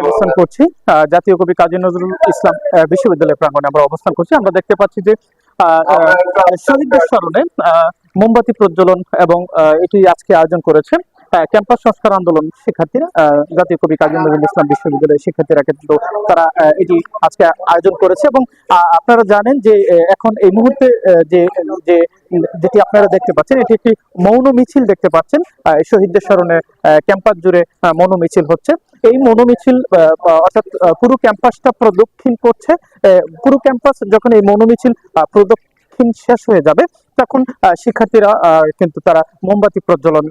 অবস্থান করছি। জাতীয় কবি কাজী নজরুল ইসলাম বিশ্ববিদ্যালয় প্রাঙ্গনে আমরা অবস্থান করছি। আমরা দেখতে পাচ্ছি যে শহীদদের স্মরণে মোমবাতি প্রজ্বলন এবং এটি আজকে আয়োজন করেছে। ক্যাম্পাস সংস্কার আন্দোলন শিক্ষার্থীরা জাতীয় কবি কাজী নজরুল ইসলাম বিশ্ববিদ্যালয়ের শিক্ষার্থীরা কিন্তু তারা এটি আজকে আয়োজন করেছে এবং আপনারা জানেন যে এখন এই মুহূর্তে যে যে, যেটি আপনারা দেখতে পাচ্ছেন, এটি একটি মৌন মিছিল দেখতে পাচ্ছেন শহীদদের স্মরণে ক্যাম্পাস জুড়ে মৌন মিছিল হচ্ছে। এই মৌন মিছিল অর্থাৎ পুরো ক্যাম্পাসটা প্রদক্ষিণ করছে পুরো ক্যাম্পাস যখন এই মৌন মিছিল প্রদক্ষিণ শেষ হয়ে যাবে তখন শিক্ষার্থীরা কিন্তু তারা মোমবাতি প্রজ্বলন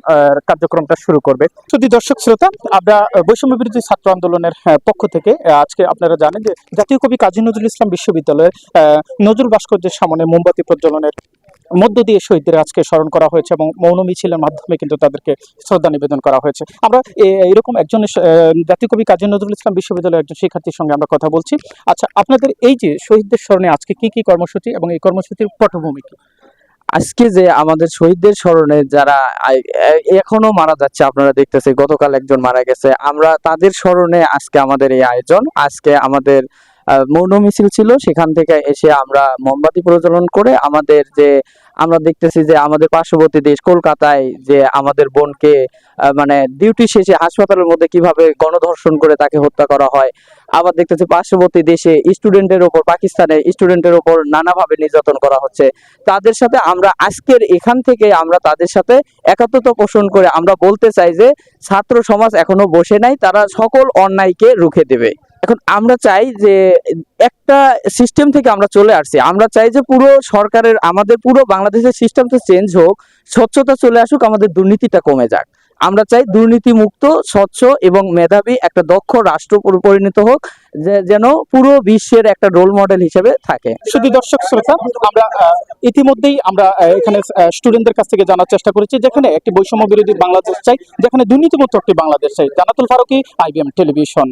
কার্যক্রমটা শুরু করবে। যদি দর্শক শ্রোতা, আমরা বৈষম্য বিরোধী ছাত্র আন্দোলনের পক্ষ থেকে আজকে আপনারা জানেন যে জাতীয় কবি কাজী নজরুল ইসলাম বিশ্ববিদ্যালয়ের নজরুল ভাস্কর্যের সামনে মোমবাতি প্রজ্বলনের মধ্য দিয়ে শহীদদের আজকে স্মরণ করা হয়েছে এবং মৌন মিছিলের মাধ্যমে কিন্তু তাদেরকে শ্রদ্ধা নিবেদন করা হয়েছে। আমরা এরকম একজন জাতীয় কবি কাজী নজরুল ইসলাম বিশ্ববিদ্যালয়ের একজন শিক্ষার্থীর সঙ্গে আমরা কথা বলছি। আচ্ছা আপনাদের এই যে শহীদদের স্মরণে আজকে কি কি কর্মসূচি এবং এই কর্মসূচির পটভূমি কি? আজকে যে আমাদের শহীদদের স্মরণে যারা এখনও মারা যাচ্ছে, আপনারা দেখতেছে গতকাল একজন মারা গেছে। আমরা তাদের স্মরণে আজকে আমাদের এই আয়োজন, আজকে আমাদের মৌন মিছিল ছিল, সেখান থেকে এসে আমরা মোমবাতি প্রজ্বলন করে আমাদের যে, আমরা দেখতেছি যে আমাদের পার্শ্ববর্তী দেশ কলকাতায় যে আমাদের বোনকে মানে ডিউটি শেষে হাসপাতালের মধ্যে কীভাবে গণধর্ষণ করে তাকে হত্যা করা হয় আবার দেখতেছি পার্শ্ববর্তী দেশে স্টুডেন্টের ওপর পাকিস্তানে স্টুডেন্টের ওপর নানাভাবে নির্যাতন করা হচ্ছে। তাদের সাথে আমরা আজকের এখান থেকে আমরা তাদের সাথে একাত্মতা পোষণ করে আমরা বলতে চাই যে, ছাত্র সমাজ এখনও বসে নাই, তারা সকল অন্যায়কে রুখে দেবে। এখন আমরা চাই যে, একটা সিস্টেম থেকে আমরা চলে আসছি। আমরা চাই যে পুরো সরকারের, আমাদের পুরো বাংলাদেশের সিস্টেমটা চেঞ্জ হোক, স্বচ্ছতা চলে আসুক, আমাদের দুর্নীতিটা কমে যাক। আমরা চাই দুর্নীতি মুক্ত স্বচ্ছ এবং মেধাবী একটা দক্ষ রাষ্ট্র পরিণত হোক যেন পুরো বিশ্বের একটা রোল মডেল হিসেবে থাকে। শুধু দর্শক শ্রোতা, আমরা ইতিমধ্যেই আমরা এখানে স্টুডেন্টদের কাছ থেকে জানার চেষ্টা করেছি, যেখানে একটি বৈষম্য বিরোধী বাংলাদেশ চাই, যেখানে দুর্নীতিমুক্ত একটি বাংলাদেশ চাই। Janatul Faruki IBM television.